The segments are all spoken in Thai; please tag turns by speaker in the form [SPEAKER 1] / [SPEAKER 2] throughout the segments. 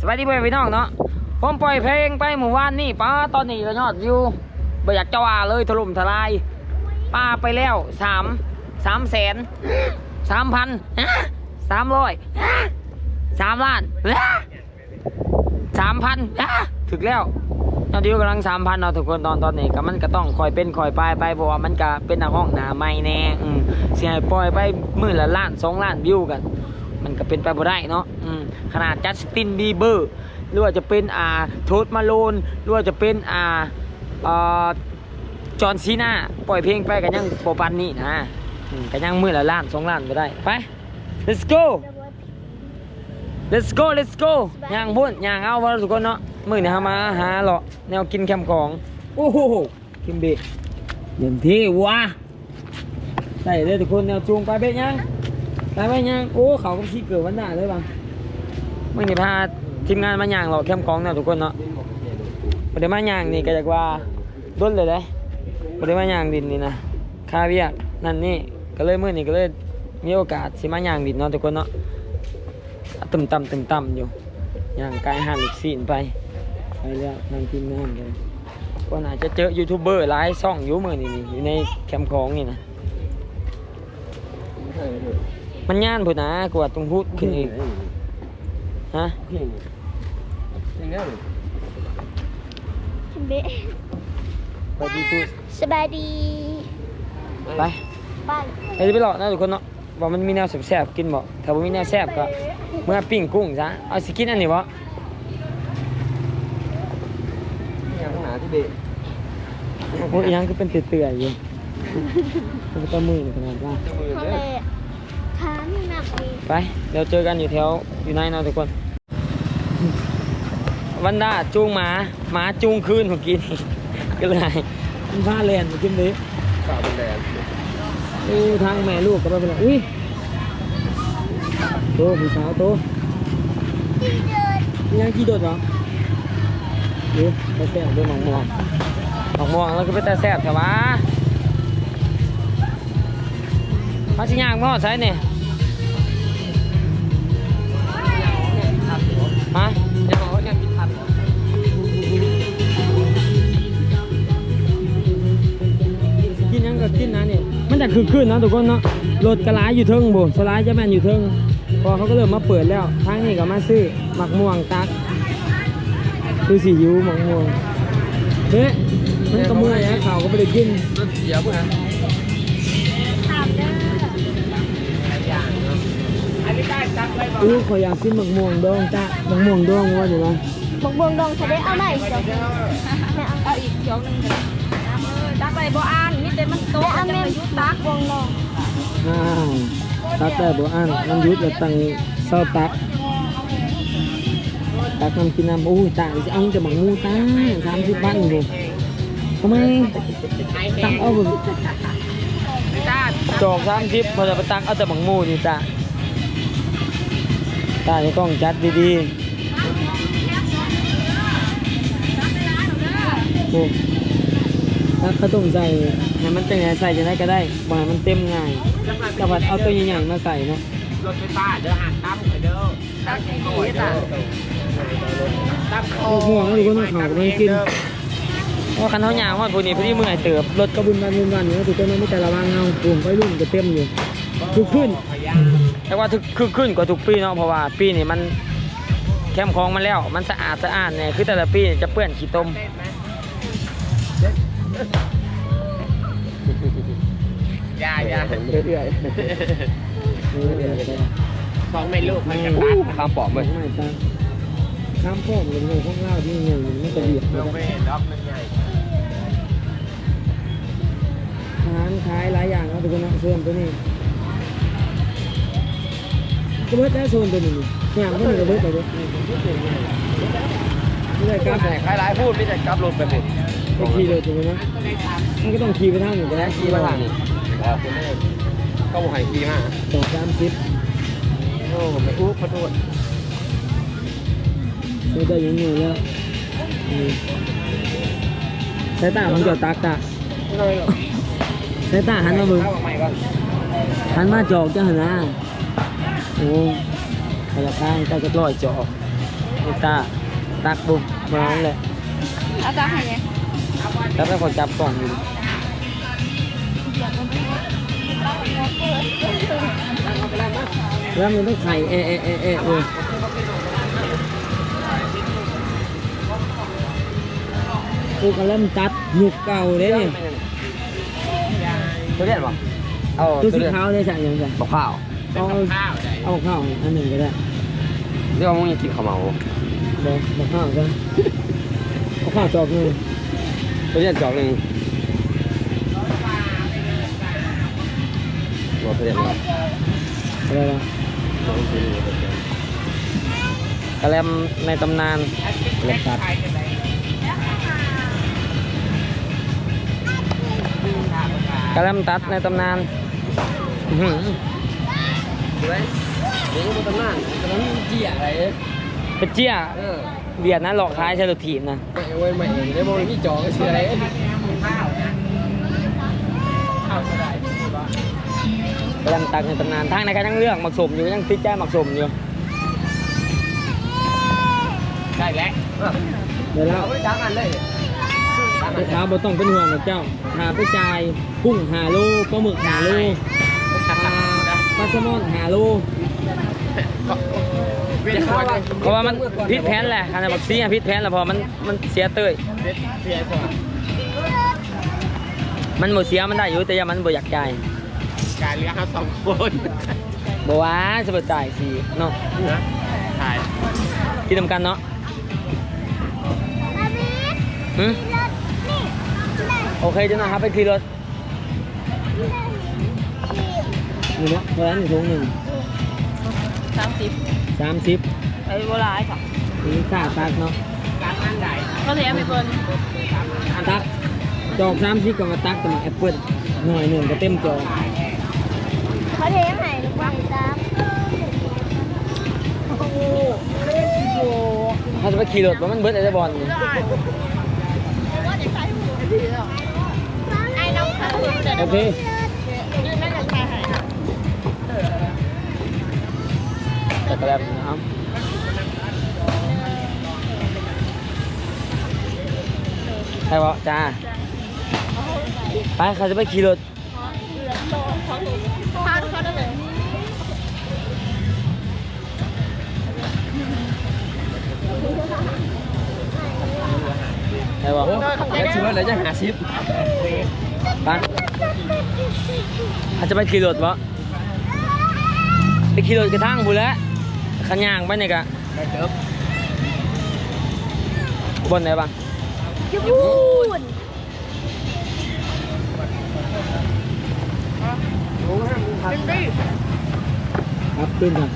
[SPEAKER 1] สวัสดีเพื่อนพี่น้องเนาะผมปล่อยเพลงไปหมู่บ้านนี่ป้าตอนนี้ก็ยอดวิวบ่อยากจะว่าเลยถล่มทลายป้าไปแล้วสามสามแสนสามพันสามร้อยสามล้านสามพันถึกแล้วยอดวิวกำลังสามพันเนาะทุกคนตอนตอนนี้ก็มันก็ต้องคอยเป็นคอยไปไปเพราะว่ามันก็เป็นห้องหนาไม่แน่เสียปล่อยไปมื่อละล้านสองล้านวิวกัน ก็เป็นไปบ่ได้เนาะขนาดจัสตินบีเบอร์หรือว่าจะเป็นอ่าโทสมาโลนหรือว่าจะเป็นอ่าจอห์นซีนาปล่อยเพลงไปกันยังโปปันนี่นะกันยังมือละล้านสองล้านบ่ได้ไป let's go let's go let's go ย่างพุ่นย่างเอาว่าทุกคนเนาะมื้อนี้เฮามาหาเลาะแนวกินแคมของโอ้โหคิมเบะเต็มที่วะใส่เลยทุกคนแนวจูงไปเบ็ดยัง ไปไปยังโอ้เขาก็ขี้เกิดวันหน้าเลยบังมื่อนี้พาทีมงานมาย่างเราแคมป์ของเนี่ยทุกคนเนาะประเดี๋ยวมาย่างนี่ก็จากว่าด้นเลยเลยประเดี๋ยวมาย่างดินนี่นะคาเวียกนั่นนี่ก็เลยมื่อนี้ก็เลยมีโอกาสสิมาย่างดินเนาะทุกคนเนาะตึมต่ำตึมต่ำอยู่ย่างกายหันอีกสีนไปไปแล้วนั่งทีมงานเลยก็น่าจะเจอยูทูบเบอร์หลายช่องอยู่มื่อนี้นี่อยู่ในแคมป์ของนี่นะ มันย่านพุ่นนะกว่าตรงพูดขึ้นอีกฮะ
[SPEAKER 2] ชิมเบะ
[SPEAKER 1] ไปดีตู
[SPEAKER 2] สบายดี
[SPEAKER 1] ไป
[SPEAKER 2] บ้าน
[SPEAKER 1] ไปจะไปหลอกนะทุกคนเนาะว่ามันมีแนวแซ่บๆกินบ่ถ้าบ่มีแนวแซ่บก็เมื่อปิ้งกุ้งซะเอาสิกินอันนี้บ่
[SPEAKER 3] ยังหนาที่เบะ
[SPEAKER 1] โอ้ยยังคือเป็นเตื่อยๆอยู่มันก็มือนี่ขนาดว่า
[SPEAKER 3] จะมือ
[SPEAKER 2] เขา
[SPEAKER 3] เนี่
[SPEAKER 2] เลยยขา ไม่หนักดี
[SPEAKER 1] ไป เดี๋ยวเจอกันอยู่แถวอยู่ในเนาะทุกคน วันด้าจูงหมาหมาจูงคืนเมื่อกี้นี่ก็เลยมันพาแลนมากินเลย
[SPEAKER 3] ข่าวเป็นแดง
[SPEAKER 1] โอ้ทางแม่ลูกก็ไม่เป็นไรอุ้ยโตผู้สาวโต
[SPEAKER 2] ที่เดิน
[SPEAKER 1] มียังกี่โดดเหรอเดี๋ยวไปแซ่บด้วยหนองม่วงหนองม่วงแล้วก็ไปแต่แซ่บใช่ปะมาสิย่างมาหอดใส่เนี่ย ฮะ
[SPEAKER 3] ยังบอกว่ายังกินทันเหรอ
[SPEAKER 1] กินยังก็กินนะเนี่ยมันจะคือขึ้นนะทุกคนเนาะรถกระลายอยู่เทิงบ่สลายจะแมนอยู่เทิงพอเขาก็เริ่มมาเปิดแล้วทางนี้ก็มาซื้อหมักม่วงตักคือสียูหมักม่วงเฮ้ยมันก็เมื่อยนะข่าวก็ไม่ได้กิน
[SPEAKER 3] รถเสียป่ะ
[SPEAKER 2] อู้
[SPEAKER 1] ขอยอยากกินหมักม่วงดองจ้ะหมักม่วงดองว่าอยู่นะ
[SPEAKER 2] บอกบวงดองทะเลเอาไหมเดี๋ยวไม่เอา
[SPEAKER 4] เอาอีกเขียวหนึงกันตักไปบ่อ่านมีแต่มันโต
[SPEAKER 2] ไม่เอา
[SPEAKER 4] จะ
[SPEAKER 2] แม่
[SPEAKER 4] ไปยุบตัก
[SPEAKER 2] บวงดอง
[SPEAKER 1] อ้าวตักได้บ่อันมันยุดแล้วตั้งเศร้าตักตักน้ำกินน้ำโอ้ยตายจะเอาจะหมักมูตาสามสิบบาทอยู่ทำไมตักเอาบ่จอกสามสิบพอจะไปตักเอาแต่หมักมูนี่จ้ะ ตาในกล้องจัดดีๆโอ้ถ้าเขาต้องใส่ให้มันเต็มใส่จะได้ก็ได้บ่ให้มันเต็มง่ายกระผัดเอาตัวใหญ่ๆมาใส่เนาะ
[SPEAKER 3] รถไฟฟ้าเด้อห่างตั้มเด้อตั้มกี่หน่วยเด้อตั้ม
[SPEAKER 1] โอ้ห่วงแล้วทุกคนต้องข่าวกับมันกินว่าคันเท้ายางว่าพวกนี้พอดีเมื่อยเติบรถก็บุญบันบุญบันอยู่นะทุกคนไม่แต่ละวางเงากลุ่มไปรุ่นก็เต็มอยู่ทุกขึ้น แต่ว่าทุกคือขึ้นกว่าทุกปีเนาะเพราะว่าปีนี้มันแคมป์คลองมาแล้วมันสะอาดสะอาดเนี่ยคือแต่ละปีจะเปื้อนขี้ตม
[SPEAKER 3] ยายา
[SPEAKER 1] เรื่อย
[SPEAKER 3] สองไม่ลูกมันกันตัดข้ามปอบเลย
[SPEAKER 1] ไม่ตามข้ามป้อมเลยพวกเล่าที่เงี้ยมันจะเบียด
[SPEAKER 3] เราไม่ด็อกมันใหญ่
[SPEAKER 1] อาหารขายหลายอย่างนะทุกคนนะโซนตัวนี้ ก็เบิดได้โซนตัวนี้นี่งานก็มีกระเบิดไปด้วยไม่ได้กล้า
[SPEAKER 3] ใครหลายพูดไม่แต่กลับรถไปเป็น
[SPEAKER 1] ไปขี่เลยถูกไหมนะมันก็ต้องขี่ไปทางหนึ่งก็ได้
[SPEAKER 3] ขี่มาทางนี้อ๋อคุณแม่ก็บอกให้ขี่มา
[SPEAKER 1] สองสามสิบ
[SPEAKER 3] โอ้ไม่อู้ขอโทษ
[SPEAKER 1] ซื้อได้อยังไงแล้วสายตาผมจะตักตาสายตาหันมาเบิ่ง
[SPEAKER 3] หัน
[SPEAKER 1] มาจอกจะหันห น้าโอ้ขยับข้างเจ้าจะร้อยจอกนี่ตาตักบุกมานั่นแหละ
[SPEAKER 4] เอาตาให้เนี่ย
[SPEAKER 1] แล้วเป็นคนจับกล่องอยู่แล้วมันต้องไข่เอะเอะเอะเอะเออกูก็เริ่มตัดหยุกเก่าเลยนี่
[SPEAKER 3] ตัวเรียนป่ะเอา
[SPEAKER 1] ตัวสีขาวเลยใช่ยังไง
[SPEAKER 3] บอกข้าว
[SPEAKER 1] เอา
[SPEAKER 3] ข้าวได้
[SPEAKER 1] เอาข้าวอันหนึ่งก็ได้
[SPEAKER 3] เรียวมึงยังกินข้าวเมา
[SPEAKER 1] เดี๋ยวเอาข้าวกันเอาข้าวจอกหนึ่ง
[SPEAKER 3] ตัวเรียนจอกหนึ่งบอกตัวเรียนว่า
[SPEAKER 1] อะไรล่ะกระแลมในตำนานเล็กตัดกระแลมตัดในตำนาน
[SPEAKER 3] ด้วยเดี๋ยวมึงตำนานตำนานเจี๊ยอะไร
[SPEAKER 1] เป็นเจี้ย
[SPEAKER 3] เออ
[SPEAKER 1] เบียดนะหลอกท้ายใช้รถถีบนะ
[SPEAKER 3] ไม่เว้ยไม่เองได้บอกมีจอกก็เชื่ออะไรข้าวนะข้าวก็ได้
[SPEAKER 1] กระแลมตัดในตำนานทางในการทั้งเรื่องหมักสมอยู่ยังติดใจหมักสมอยู่
[SPEAKER 3] ได้แล้ว
[SPEAKER 1] เดี๋ยวแล้ว
[SPEAKER 3] เอาไปจ้างอันเลย
[SPEAKER 1] ลูกค้าบ่ต้องเป็นห่วงหรอกเจ้าหาไปจ่ายกุ้งหาโลปลาหมึกหาโล ปลาปลาแซลมอนหาโล
[SPEAKER 3] จะเข้าว่า
[SPEAKER 1] เพราะว่ามันพิษแพ้นแหละคันบักซีอะพิษแพ้นแล้วพอมันมันเสียเต้ย
[SPEAKER 3] เสียก่อน
[SPEAKER 1] มันบ่เสียมันได้อยู่แต่ยามันบ่อยากจ่าย
[SPEAKER 3] การเลี้ยงเขาสองคน
[SPEAKER 1] บ่ว่าจะบ่จ่ายสิเนาะ
[SPEAKER 3] นะถ่าย
[SPEAKER 1] ที่ทำกันเนาะหึโอเคจ้ะนะครับไปขี่รถ นี่เนาะเพราะฉะนั้นถุงหนึ่ง
[SPEAKER 4] สามสิบ
[SPEAKER 1] สามสิบ
[SPEAKER 4] ไอ้โบราณค่ะ
[SPEAKER 1] นี่ค่าตักเนาะ
[SPEAKER 3] การอันใด
[SPEAKER 4] เขาเสียไม่เปิ้ล
[SPEAKER 1] ตักจอกสามสิบก็มาตักกับมาแอปเปิ้ลหน่อยหนึ่งก็เต็มจอก
[SPEAKER 2] เขาเทยังไงลูกบอลตามโอ้โหโอ้โห
[SPEAKER 1] ถ้าจะไปขี่รถว่ามันเบิดไอ้บอลนี่
[SPEAKER 2] ไอ้น้องเขาเดิน
[SPEAKER 1] โอเค
[SPEAKER 2] แก
[SPEAKER 1] ระแลมนะครับใครบอกจ้า ไปเขาจะไปขี่รถ
[SPEAKER 2] ได้เลย
[SPEAKER 1] ใครบอก
[SPEAKER 3] แล้วชื่อแล้วจะหาซิป
[SPEAKER 1] ไปเขาจะไปขี่รถวะไปขี่รถกระทั่งบุแล้ว ขันยางไปเนี่ยกะ
[SPEAKER 3] ไปเติบบ
[SPEAKER 1] นไหนบ้าง
[SPEAKER 2] ยูบูน
[SPEAKER 1] ครับขึ้นครับ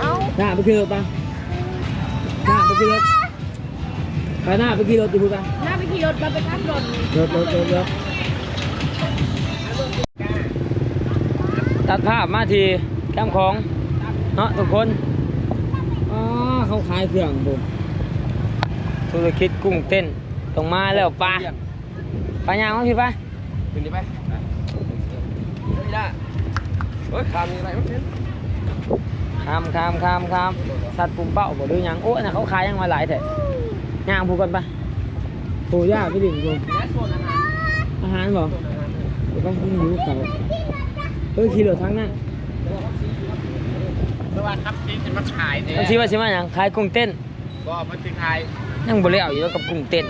[SPEAKER 2] เอ้า
[SPEAKER 1] หน้าไปขี่รถปะหน้าไปขี่รถไปหน้าไปขี่รถดูปะ
[SPEAKER 4] หน้าไปขี่รถมาไปข้ามรถ
[SPEAKER 1] รถรถรถรถตัดภาพมาทีแคมป์ของ เนาะทุกคนอ๋อเขาขายเครื่องบุธุรกิจกุ้งเต้นตรงมาแล้วปลาปลายางมั้งพี่ปะ
[SPEAKER 3] ขึ้นดีไปไม่ได้เฮ้ยคำมีอะไรมั้งเนี่ย
[SPEAKER 1] คามคามคามคามสัตว์ปุ่มเป้าบ่ดูหยังโอ้ยน่ะเขาขายยังมาหลายแต่ย่างผูกกันปะผูย่าไปดิ่งกู
[SPEAKER 3] และส่วนอาหาร
[SPEAKER 1] อาหารบ่เดี๋ยวไปให้หิวเขาเออขี่รถทางหน้า
[SPEAKER 3] เมื่อวานครับที่จะมาขายเนี่ย
[SPEAKER 1] มันชื่อว่าชื่อว่าหยังขายกุ้งเต้น
[SPEAKER 3] ก็มันจะขาย
[SPEAKER 1] ยังบ่แล้วอยู่แล้วกับกุ้งเต้น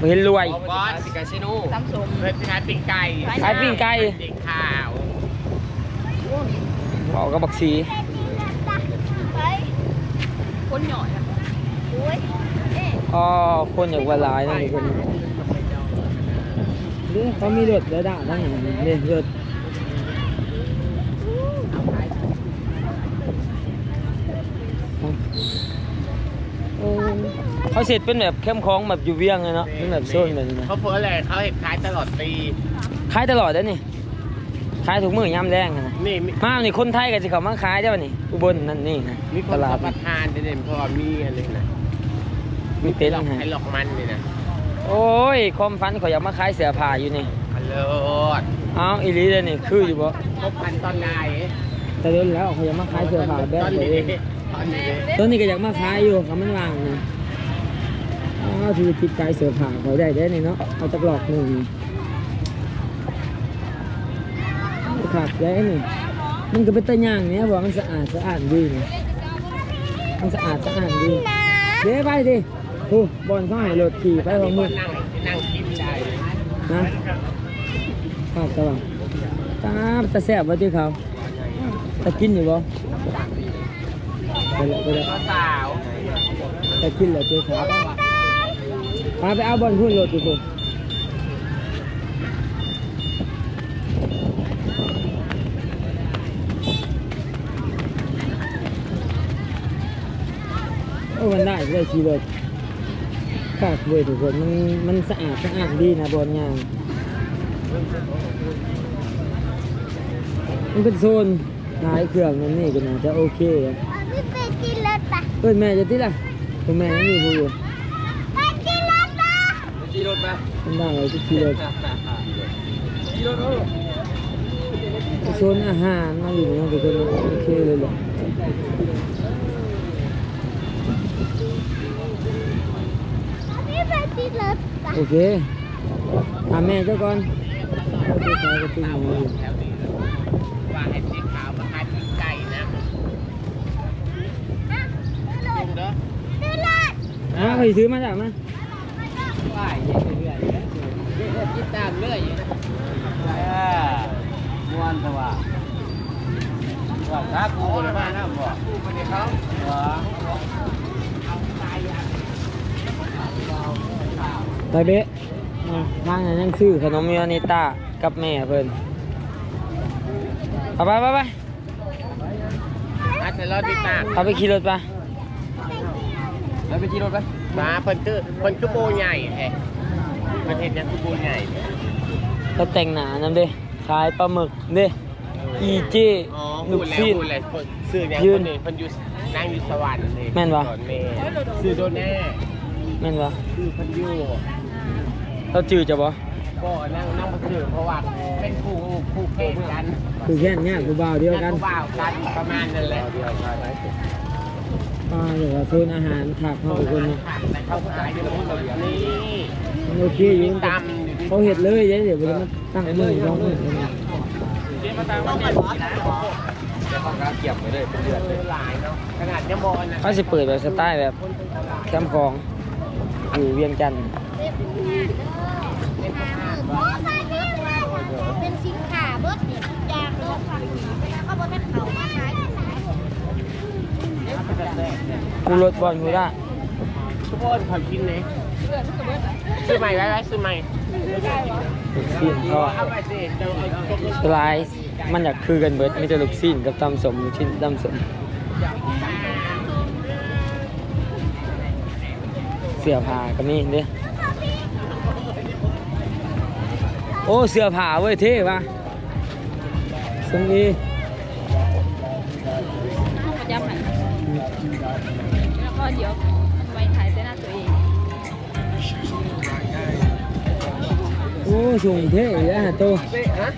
[SPEAKER 1] บ่เห็นรวย
[SPEAKER 3] บอสสิกาชิโน่
[SPEAKER 4] ซ้ำสม
[SPEAKER 3] เพื่อขายปิ้งไก่
[SPEAKER 1] ขายปิ้งไก่
[SPEAKER 3] ปิ้งข้าว
[SPEAKER 1] บอกกับบักสี
[SPEAKER 2] ไป
[SPEAKER 4] คนหน่อยอะ
[SPEAKER 2] โอ้ยเอ๊ะ
[SPEAKER 1] อ๋อคนอยากว่าหลายนั่นนี่คนเด้เขามีรถระดับทั้งนั้นนี่รถ เขาเสร็จเป็นแบบเข้มของแบบอยู่เวียงเลยเนาะเป็นแบบโซนแบบนี้นะ
[SPEAKER 3] เขาเพิ่นเลยเขาเห็นขายตลอดปี
[SPEAKER 1] ขายตลอดเลยนี่ขายถุกมือยามแรงอะนะ
[SPEAKER 3] นี่มี
[SPEAKER 1] มานี่คนไทยก็จะเขามาขายได้ป่ะนี่อุบลนั่นนี่นะ
[SPEAKER 3] มีค
[SPEAKER 1] ต
[SPEAKER 3] น
[SPEAKER 1] ลา
[SPEAKER 3] ข
[SPEAKER 1] ด
[SPEAKER 3] อประทานเด่นๆเพราะว่ามีอะไรนะ
[SPEAKER 1] มีเต็นท์
[SPEAKER 3] หลอก
[SPEAKER 1] ให้
[SPEAKER 3] ให้หลอกมันนี่นะ
[SPEAKER 1] โอ้ยความฝันเขาอยากมาขายเสื้อผ้าอยู่นี่
[SPEAKER 3] ฮัลโหล
[SPEAKER 1] อ้าวอีหลีเลยนี่คืออยู่บ่
[SPEAKER 3] พบกันตอนไหน
[SPEAKER 1] ฮแต่เดินแล้วเขาอยากมาขายเสื้อผ้าแบบ
[SPEAKER 3] ตอน
[SPEAKER 1] ตัว
[SPEAKER 3] นี้
[SPEAKER 1] เอง
[SPEAKER 3] ตอนนี้
[SPEAKER 1] ต้นนี้ก็อยากมาขายอยู่เขามันว่างนะ อ้าวที่ติดใจเสื้อผ้าเขาได้ได้นี่เนาะเอาจากหลอกหนึ่งขาดได้นี่มันก็เป็นตะย่างเนี้ยบอกมันสะอาดสะอาดดีนี่มันสะอาดสะอาดดีเดี๋ยวไปดิโอ้บอลเขาให้รถขี่ไปพร้อมมือ
[SPEAKER 3] นั่งนั่งกินได้
[SPEAKER 1] นะภาพตะวันตาตาแซ่บว่าที่เขาตากินอยู่บ่ไปเลยไปเลย
[SPEAKER 3] สาว
[SPEAKER 1] ตากินแล้วเจ้าเขา พาไปเอาบอลพุ่นรถอยู่พุ่นโอ้มันได้ได้ขี่รถฝากเว้ยทุกคนมันมันสะอาดสะอาดดีนะบอลยางมันเป็นโซนขายเครื่องนั่นนี่ก็น่าจะโอเคอะ
[SPEAKER 2] เอาพี่ไปกินรถปะ
[SPEAKER 1] เอ้ยแม่จะติดล่ะคุณแม่ยังอยู่อยู่
[SPEAKER 2] ไปกินรถปะ
[SPEAKER 3] ขี่รถมา
[SPEAKER 1] มั นได้เลยที่ขี่รถ
[SPEAKER 3] ขี่รถเออ
[SPEAKER 1] โซนอาหารมาอยู่นะทุกคนโอเคเลยแหละ
[SPEAKER 2] เอาพี่ไปกินรถปะ
[SPEAKER 1] โอเคถามแม่เจ้าก่อนเอาตัวขายกระตุ้นหมูอยู่
[SPEAKER 3] แถวนี้ว่าให้สีขาวมาขายปีกไก่นะลงเด้อ
[SPEAKER 2] กินรถ
[SPEAKER 1] อะไปซื้อมาจากมา
[SPEAKER 3] ว่าเติดตามเรื่อยอยู่นะม้วนแต่ว่าว่าถ้ากูเลยมานะบอกกูไปเดี๋ยวเขา
[SPEAKER 1] ไปเบะอะทางนั้นยังซื้อขนมยานิต้ากับแม่เพิ่นเอาไปไปไป
[SPEAKER 3] อาจจะรอดติดตา
[SPEAKER 1] เอาไปขี่รถไป
[SPEAKER 3] แล้วไปขี่รถไปมาเพิ่นคือเพิ่นคือโบใหญ่แฮะ ประเทศนี้คือโบใหญ่
[SPEAKER 1] เราแต่งหนานํเด้ขายปลาหมึกเด้อีเจ
[SPEAKER 3] อ๋อ
[SPEAKER 1] ลู
[SPEAKER 3] พู
[SPEAKER 1] ก
[SPEAKER 3] ดแล้ว
[SPEAKER 1] ซีน
[SPEAKER 3] พูดแล้วซื้อเนี่ย
[SPEAKER 1] ยื
[SPEAKER 3] คนนนี้เพิ่นอยู่นั่งอยู่สวรรค์เลย
[SPEAKER 1] แม่นปะ
[SPEAKER 3] สอนแม่ซื้อโดนแน่
[SPEAKER 1] แม่นบ่
[SPEAKER 3] ซื้อเพิ่นอยู่
[SPEAKER 1] เราจื้อจะบ่
[SPEAKER 3] ก็นั่งนั่งมาซื้อเพราะว่าเป็นคู่คู่แข่งกัน
[SPEAKER 1] คือแค่นี้กูบ่าวเดียวกัน
[SPEAKER 3] คู่บ่าวกันประมาณนั้นแหละ
[SPEAKER 1] อ่าเดี๋ยวว่าโซนอาหารผักเขาทุกคนนะ
[SPEAKER 3] แต่เขาขายอยู่ตรงนี้
[SPEAKER 1] มัน โอเคอยู่
[SPEAKER 3] ตำอยู่ที่
[SPEAKER 1] เขาเห็ดเลยเดี๋ยวเดี๋ยวมันตั้งมือสองมือ
[SPEAKER 3] แล้วเขาก็เก็บไปเลยเป็นเดือนเลยหลายเนาะขนาดยมอนนะ
[SPEAKER 1] เขาจะเปิดแบบสไตล์แบบแคมป์ของอยู่เวียงจันทร์
[SPEAKER 2] เป็นสินค้าเบิดเนี่ยอยากโดนแล้วก็บนเป็นเขามาขาย
[SPEAKER 1] กูรถบอลกูได้
[SPEAKER 3] ทุกคนขอกินเลย ซื้อใหม่ไว้ไว้ซื้อใหม่
[SPEAKER 1] ลูกซีนเขา
[SPEAKER 3] เอาไปสิเดี๋ยวเอา
[SPEAKER 1] สไลด์มันอยากคือกันเบิดมีแต่ลูกซีนกับตำสมลูกชิ้นตำสม เสื้อผ้าก็มีเด้โอ้เสื้อผ้าเว้ยเท่ว่ะสมดี
[SPEAKER 4] มาย้ำหน่อยแล้วก็เดี๋ยวไว้
[SPEAKER 1] โอ้ส่งเท่เลยฮะโต
[SPEAKER 3] ฮะ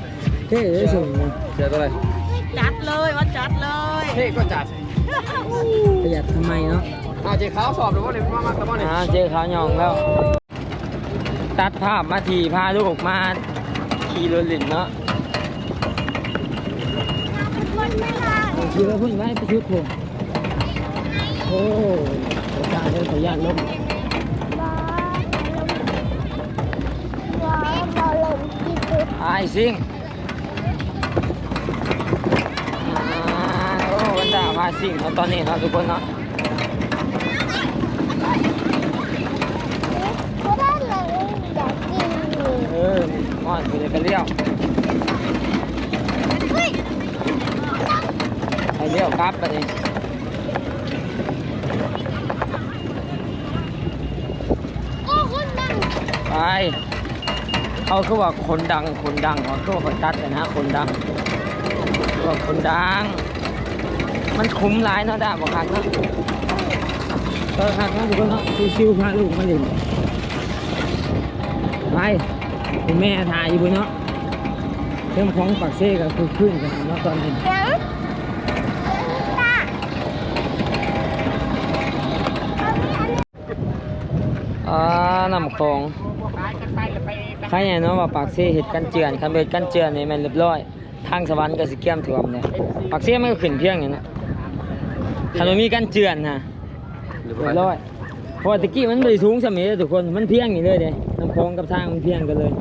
[SPEAKER 1] เท่เลยส่งนะ
[SPEAKER 3] เสียตัวอะไร
[SPEAKER 4] จัดเลยว่าจัดเลย
[SPEAKER 3] เฮ้ก็จัด
[SPEAKER 1] ประหยัดทำไมเนาะ
[SPEAKER 3] อาเจ๊เขาสอบหรือว่าเนี่ยมากมาตะบอนเนี่ย
[SPEAKER 1] อ่าเจอขาวยองแล้วตัดภาพมาทีพาลูกออกมาขี่รถเลินเนาะ
[SPEAKER 2] คนไม่ลา
[SPEAKER 1] ขี่รถพุ่นไว้ไปชุดผมโอ้ประชาชนขออนุญาตลบ ไอ้ซิงอ่าโอ้วันดาพาซิงเนาะตอนนี้เนาะทุกคนเนาะ
[SPEAKER 2] ก็ได้เลยอยากกินอยู่
[SPEAKER 1] เออมอนไปเลยกันเลี้ยว
[SPEAKER 2] เฮ้ย
[SPEAKER 1] ไปเลี้ยวกลับไปเลย
[SPEAKER 2] โอ้คนดัง
[SPEAKER 1] ไป เขาคือว่าคนดังคนดังเขาก็ว่าคนดัดนะฮะคนดังว่าคนดัง มันคุ้มร้ายเนาะได้บอกครับนะเออครับนะทุกคนนะซิวๆพาลูกมาอยู่ไปคุแม่ถ่ายอยู่บนเนาะเรื่องของปักเซ่กับคือขึ้นกันเนาะตอนนี้อ่า
[SPEAKER 3] น้ำคลอง
[SPEAKER 1] ใครเนี่ยเนาะว่าปากเสเห็ดกันเจือนคันเบ็ดกันเจือนนี่มันเรียบร้อย ทางสวรรค์ก็สิเกี่ยมถ่วมเนี่ยปากเสมันก็ขึ้นเพียงอย่างนั้นคันมันมีกันเจือนฮะเรียบร้อยเพราะตะกี้มันไม่ได้สูงสมัยทุกคนมันเพียงอย่างเลยเด้น้ำคลองกับทางมันเพียงกันเลย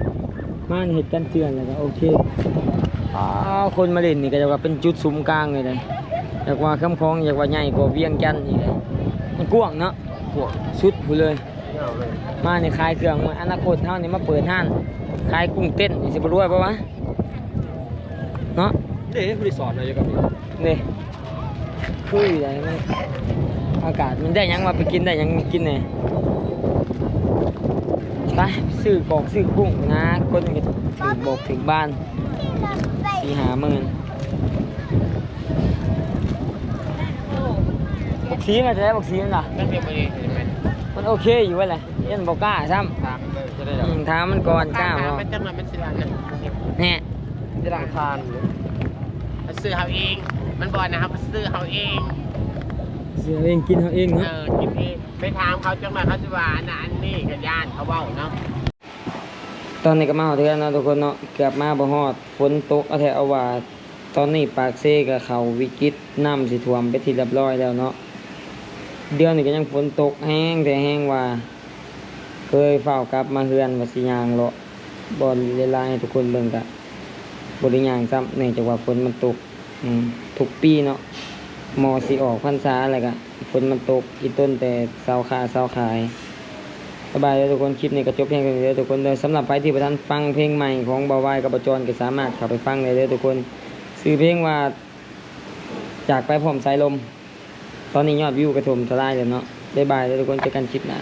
[SPEAKER 1] มาเห็ดกันเจือนแล้วก็โอเคอ้าคนมาเล่นนี่ก็จะว่าเป็นจุดศูนย์กลางเลยเลยอยากว่าคำคลองอยากว่าใหญ่กว่าเวียงจันทน์อีกเลยมันกว้างเนาะกว้างสุดผู้เลย มาในขายเครื่องมาอนาคตเท่านี้มาเปิดห้านขายกุ้งเต้นนี่สิบรวยปะวะเนาะ
[SPEAKER 3] เด็กรีสอร์ทอะไรกับ
[SPEAKER 1] นี่คืออยู่ไหนมันอากาศมันได้หยังมาไปกินได้หยังกินเนี่ยไปซื้อกอกซื้อกุ้งนะคนก็ถึงบอกถึงบ้านสี่หาหมื่นบอกสีมาจะได้บอกสีมันล่ะ
[SPEAKER 3] นั่นเป็นประเด็นใช่ไหม
[SPEAKER 1] มันโอเคอยู่วะเลยยันบอกกล้าซ้
[SPEAKER 3] ถามเลยจะได้ำ
[SPEAKER 1] อืมถามมันก่อนกล้าบ่
[SPEAKER 3] มันจะมาเป็นสิลันนะ
[SPEAKER 1] แน่
[SPEAKER 3] จะดังทานมันซื้อเขาเอง มันบอกนะครับมันซื้อเขาเอง
[SPEAKER 1] เสือเองกินเขาเอง
[SPEAKER 3] เอ
[SPEAKER 1] เนาะ
[SPEAKER 3] อกินเองไปถามเขาจังหวะเขาจะว่าอันนั้นอันนี้กับย่านเขาเว้าเนาะ
[SPEAKER 1] ตอนนี้ก็มาหอดเทือนเนาะทุกคนเนาะเกือบมาบ่ฮอดฝนตกเอาแท้เอาว่า ตอนนี้ปากเซกับเขาวิกฤตน้ำสิท่วมไปที่เรียบร้อยแล้วเนาะ เดือนนี้ก็ยังฝนตกแห้งแต่แห้งว่า เคยเฝ้ากลับมาเฮือนว่าสิยางเลาะบอลเลายๆให้ทุกคนเบิ่งกะบริยางซ้ำเนื่องจากว่าฝนมันตกทุกปีเนาะมอสิออกพรรษาอะไรกะฝนมันตกอีต้นแต่เสาขาเสาขายสบายเลยทุกคนคลิปนี้ก็จบเพียงเท่านี้เลยทุกคนเลยสำหรับใครที่ประทันฟังเพลงใหม่ของบาวายกับบจรก็สามารถเข้าไปฟังได้เลยทุกคน ซื้อเพลงว่า จากไปพร้อมสายลม ตอนนี้ยอดวิวกระถมทลายเลยเนาะบ๊ายบายแลยทุกคนเจอกันคลิปหน้า